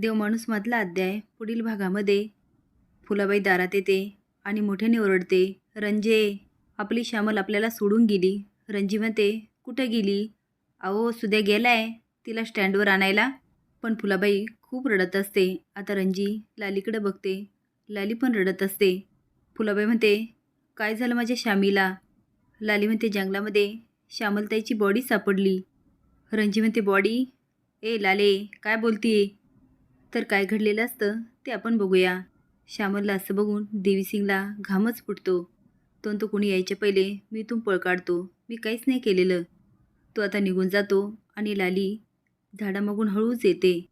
देवमाणूसमधला अध्याय पुढील भागामध्ये. फुलाबाई दारात येते आणि मोठ्याने ओरडते रंजे आपली श्यामल आपल्याला सोडून गेली. रंजी म्हणते कुठं गेली? अहो सुद्या गेलाय तिला स्टँडवर आणायला. पण फुलाबाई खूप रडत असते. आता रंजी लालीकडे बघते. लाली पण रडत असते. फुलाबाई म्हणते काय झालं माझ्या श्यामीला? लाली म्हणते जंगलामध्ये श्यामलताईची बॉडी सापडली. रंजी म्हणते बॉडी ए लाले काय बोलतीये? तर काय घडलेलं असतं ते आपण बघूया. श्यामलला असं बघून देवीसिंगला घामच फुटतो. तो तो कोणी यायच्या पहिले मी इथून पळ काढतो. मी काहीच नाही केलेलं. तो आता निघून जातो आणि लाली झाडामागून हळूच येते.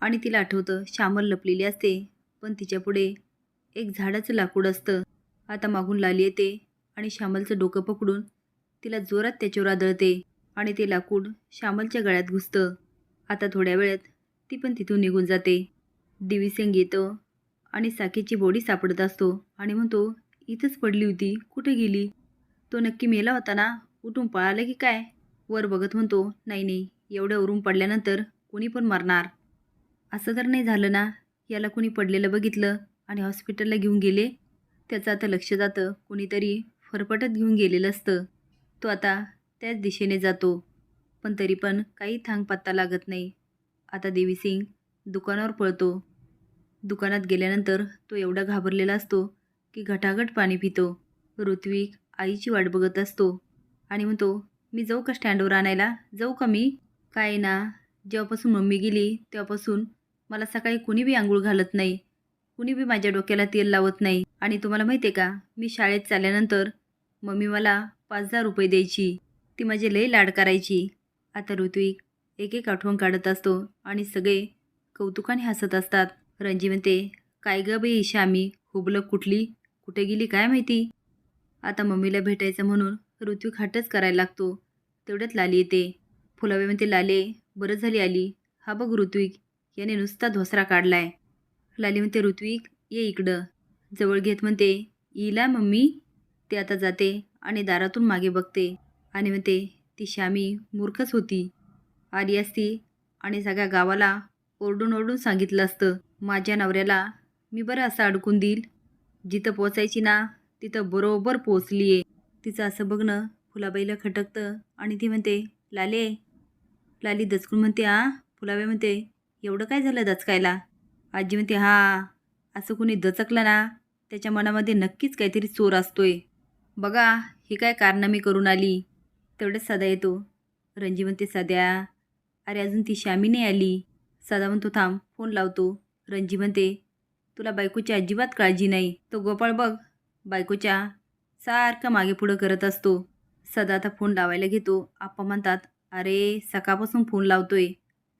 आणि तिला आठवतं श्यामल लपलेली असते पण तिच्यापुढे एक झाडाचं लाकूड असतं. आता मागून लाली येते आणि श्यामलचं डोकं पकडून तिला जोरात त्याच्यावर आदळते आणि ते लाकूड श्यामलच्या गळ्यात घुसतं. आता थोड्या वेळात ती पण तिथून निघून जाते. दिवीसिंग येतं आणि साकेची बॉडी सापडत असतो. आणि म्हणतो इथंच पडली होती. कुठे गेली? तो नक्की मेला होता ना? उठून पळाला की काय? वर बघत म्हणतो नाही नाही. एवढ्या उरून पडल्यानंतर कुणी पण मरणार. असं तर नाही झालं ना? याला कुणी पडलेलं बघितलं आणि हॉस्पिटलला घेऊन गेले? त्याचं आता लक्ष जातं. कुणीतरी फरफटत घेऊन गेलेलं असतं. तो आता त्याच दिशेने जातो. पण तरी पण काही थांग पत्ता लागत नाही. आता देवीसिंग दुकानावर पळतो. दुकानात गेल्यानंतर तो एवढा घाबरलेला असतो की घटाघट पाणी पितो. ऋत्विक आईची वाट बघत असतो आणि म्हणतो मी जाऊ का स्टँडवर आणायला? जाऊ का मी? काय ना जेव्हापासून मम्मी गेली तेव्हापासून मला सकाळी कुणी बी आंघोळ घालत नाही कुणी बी माझ्या डोक्याला तेल लावत नाही. आणि तुम्हाला माहिती आहे का मी शाळेत चालल्यानंतर मम्मी मला पाच हजार रुपये द्यायची. ती माझे लई लाड करायची. आता ऋत्विक एक एक आठवण काढत असतो आणि सगळे कौतुकाने हसत असतात. रणजी म्हणते काय ग बाई श्यामी हुबलक कुठली? कुठे गेली काय माहिती? आता मम्मीला भेटायचं म्हणून ऋत्विक हट्टच करायला लागतो. तेवढ्यात लाली येते. फुलावे म्हणते लाले बरं झाली आली. हा बघ ऋत्विक याने नुसता धोसरा काढलाय. लाली म्हणते ऋत्विक ये इकडं. जवळ घेत म्हणते इला मम्मी? ते आता जाते आणि दारातून मागे बघते. आणि म्हणते ती श्यामी मूर्खच होती. आली असती आणि सगळ्या गावाला ओरडून ओरडून सांगितलं असतं. माझ्या नवऱ्याला मी बरं असं अडकून देईल. जिथं पोचायची ना तिथं बरोबर पोचली आहे तिचं असं बघणं फुलाबाईला खटकतं आणि ती म्हणते लाले लाली दचकून म्हणते आ फुलाबाई म्हणते एवढं काय झालं दचकायला? आजी म्हणते हा असं कुणी दचकलं ना त्याच्या मनामध्ये नक्कीच काहीतरी चोर असतोय. बघा ही काय कारनामी करून आली. तेवढंच सदा येतो. रणजी म्हणते सध्या अरे अजून ती श्यामी नाही आली. सदा म्हणतो थांब फोन लावतो. रणजी म्हणते तुला बायकोची अजिबात काळजी नाही. तो गोपाळ बघ बायकोच्या सारखं मागे पुढं करत असतो. सदा आता फोन लावायला घेतो. आप्पा म्हणतात अरे सकाळपासून फोन लावतोय.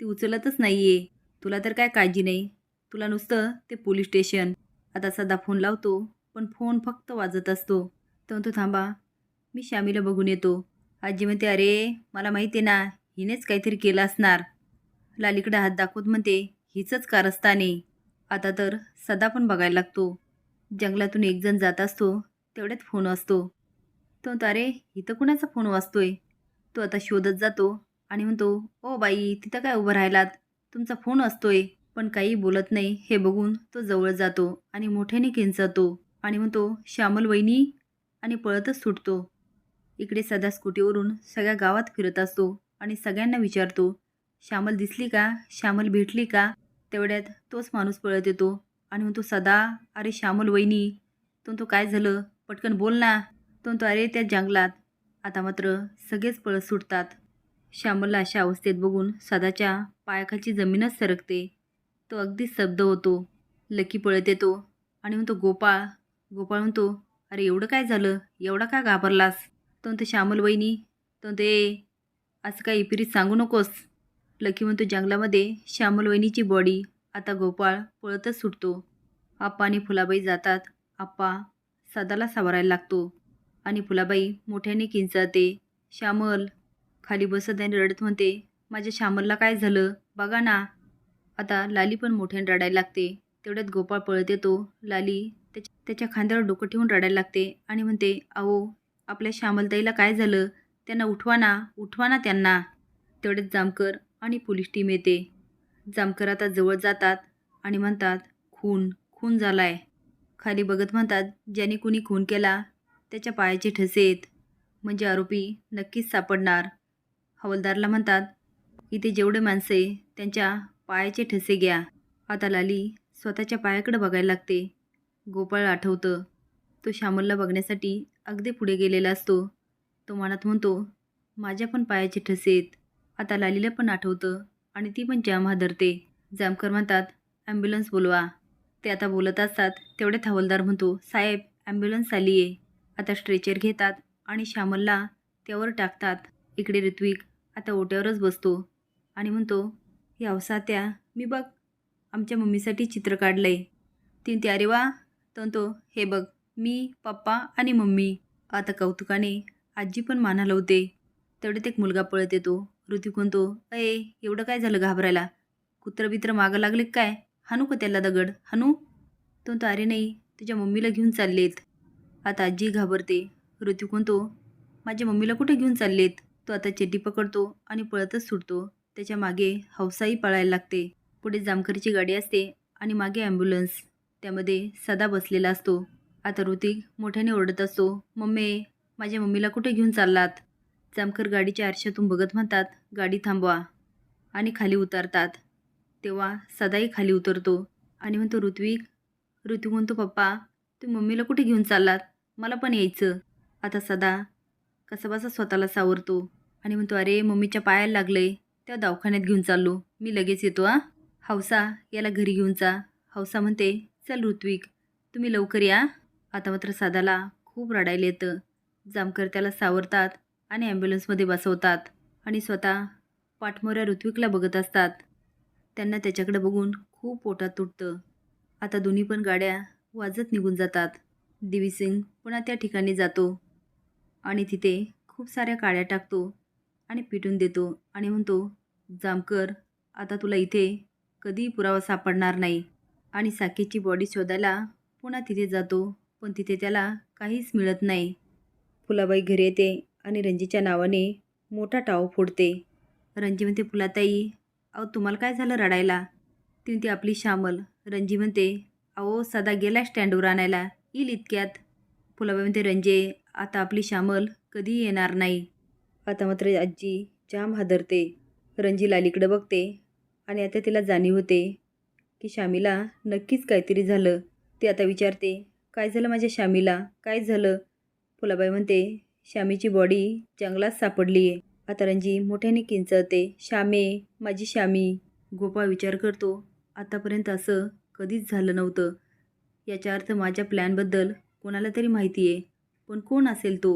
ती उचलतच नाही आहे तुला तर काय काळजी नाही. तुला नुसतं ते पोलीस स्टेशन. आता सदा फोन लावतो पण फोन फक्त वाजत असतो. तर तो थांबा मी श्यामीला बघून येतो. आजी म्हणते अरे मला माहिती आहे ना हिनेच काहीतरी केलं असणार. लालीकडे हात दाखवत म्हणते हिचंच कारस्थाने. आता तर सदा पण बघायला लागतो. जंगलातून एकजण जात असतो तेवढ्यात फोन असतो तो तारे अरे इथं कुणाचा फोन वाचतोय तो आता शोधत जातो आणि म्हणतो ओ बाई तिथं काय उभं राहिलात? तुमचा फोन असतोय पण काही बोलत नाही. हे बघून तो जवळ जातो आणि मोठ्याने किंचातो आणि म्हणतो श्यामल वहिनी? आणि पळतच सुटतो. इकडे सदा स्कूटीवरून सगळ्या गावात फिरत असतो आणि सगळ्यांना विचारतो श्यामल दिसली का? श्यामल भेटली का? तेवढ्यात तोच माणूस पळत येतो आणि म्हणतो सदा अरे श्यामल वहिनी तो तो काय झालं? पटकन बोल ना. तो तो अरे त्या जंगलात. आता मात्र सगळेच पळत सुटतात. श्यामलला अशा अवस्थेत बघून सदाच्या पायाखाची जमीनच सरकते. तो अगदी स्तब्ध होतो. लकी पळत येतो आणि म्हणतो गोपाळ गोपाळ म्हणतो अरे एवढं काय झालं? एवढा का घाबरलास? तो म्हणतो श्यामल वहिनी. तो म्हणतो ए असं काही इपिरीत सांगू नकोस. लकी म्हणतो जंगलामध्ये श्यामल वहिनीची बॉडी आता गोपाळ पळतच सुटतो. आप्पा आणि फुलाबाई जातात. आप्पा सदाला सावरायला लागतो आणि फुलाबाई मोठ्याने किंचाळते. श्यामल खाली बसत आणि रडत म्हणते माझ्या श्यामलला काय झालं? बघा ना. आता लाली पण मोठ्याने रडायला लागते. तेवढ्यात गोपाळ पळत येतो. लाली त्याच्या त्याच्या खांद्यावर डोकं ठेवून रडायला लागते आणि म्हणते अहो आपल्या श्यामलताईला काय झालं? त्यांना उठवा ना उठवा ना त्यांना. तेवढ्यात जामकर आणि पोलीस टीम येते. जामकर आता जवळ जातात आणि म्हणतात खून खून झाला आहे खाली बघत म्हणतात ज्याने कुणी खून केला त्याच्या पायाचे ठसे आहेत. म्हणजे आरोपी नक्कीच सापडणार. हवालदारला म्हणतात इथे जेवढे माणसं आहे त्यांच्या पायाचे ठसे घ्या. आता लाली स्वतःच्या पायाकडे बघायला लागते. गोपाळ आठवतं. तो श्यामलला बघण्यासाठी अगदी पुढे गेलेला असतो. तो मनात म्हणतो माझ्या पण पायाचे ठसे आहेत. आता लालीला पण आठवतं. आणि ती पण जाम हादरते. जामकर म्हणतात ॲम्ब्युलन्स बोलवा. ते आता बोलत असतात तेवढ्यात थवलदार म्हणतो साहेब ॲम्ब्युलन्स आली आहे आता स्ट्रेचर घेतात आणि श्यामलला त्यावर टाकतात. इकडे ऋत्विक आता ओट्यावरच बसतो. आणि म्हणतो हे अवसात्या मी बघ आमच्या मम्मीसाठी चित्र काढलं आहे ती त्या अरे वा. तो हे बघ मी पप्पा आणि मम्मी. आता कौतुकाने आजी पण मान हलवते. तेवढ्यात एक मुलगा पळत येतो. ऋतिक म्हणतो अये एवढं काय झालं घाबरायला? कुत्रं बित्र मागं लागले काय? हानू का त्याला दगड? हानू तो म्हणतो अरे नाही तुझ्या मम्मीला घेऊन चाललेत. आता आजी घाबरते. ऋतिक म्हणतो माझ्या मम्मीला कुठे घेऊन चाललेत? तो आता चेड्डी पकडतो आणि पळतच सुटतो. त्याच्यामागे हौसाही पळायला लागते. पुढे जामखरीची गाडी असते आणि मागे ॲम्ब्युलन्स. त्यामध्ये सदा बसलेला असतो. आता ऋतिक मोठ्याने ओरडत असतो मम्मी माझ्या मम्मीला कुठे घेऊन चाललात? जामकर गाडीच्या आरशातून बघत म्हणतात गाडी थांबवा. आणि खाली उतरतात. तेव्हा सदाही खाली उतरतो आणि म्हणतो ऋत्विक ऋतू म्हणतो पप्पा तुम्ही मम्मीला कुठे घेऊन चाललात? मला पण यायचं. आता सदा कसाबसा स्वतःला सावरतो आणि म्हणतो अरे मम्मीच्या पायाला लागलंय त्या दवाखान्यात घेऊन चाललो. मी लगेच येतो आ हौसा याला घरी घेऊन जा. हौसा म्हणते चल ऋत्विक तुम्ही लवकर या. आता मात्र सादाला खूप रडायला येतं. जामकर त्याला सावरतात आणि ॲम्ब्युलन्समध्ये बसवतात आणि स्वतः पाठमोऱ्या ऋत्विकला बघत असतात. त्यांना त्याच्याकडे बघून खूप पोटात तुटतं. आता दोन्ही पण गाड्या वाजत निघून जातात. दिवी सिंग पुन्हा त्या ठिकाणी जातो आणि तिथे खूप साऱ्या काड्या टाकतो आणि पिटून देतो आणि म्हणतो जामकर आता तुला इथे कधीही पुरावा सापडणार नाही. आणि साकेची बॉडी शोधायला पुन्हा तिथे जातो पण तिथे त्याला काहीच मिळत नाही. फुलाबाई घरी येते आणि रंजीच्या नावाने मोठा टाव फोडते. रणजी म्हणते फुलाताई अहो तुम्हाला काय झालं रडायला? ती म्हणते आपली श्यामल रणजी म्हणते अहो सदा गेला स्टँडवर आणायला. येईल इतक्यात. फुलाबाई म्हणते रणजे आता आपली श्यामल कधी येणार नाही. आता मात्र आजी जाम हादरते. रणजी लालीकडे बघते आणि आता तिला जाणीव होते की श्यामीला नक्कीच काहीतरी झालं. ती आता विचारते काय झालं माझ्या श्यामीला काय झालं? फुलाबाई म्हणते श्यामीची बॉडी जंगलात सापडली आहे आता रणजी मोठ्याने किंचळते. श्यामे माझी श्यामी गोपाळ विचार करतो आतापर्यंत असं कधीच झालं नव्हतं. याचा अर्थ माझ्या प्लॅनबद्दल कोणाला तरी माहिती आहे पण कोण असेल तो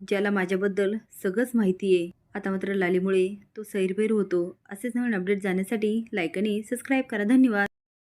ज्याला माझ्याबद्दल सगळंच माहिती आहे आता मात्र लालीमुळे तो सैरभैर होतो. असेच नवीन अपडेट जाण्यासाठी लाईक आणि सबस्क्राईब करा. धन्यवाद.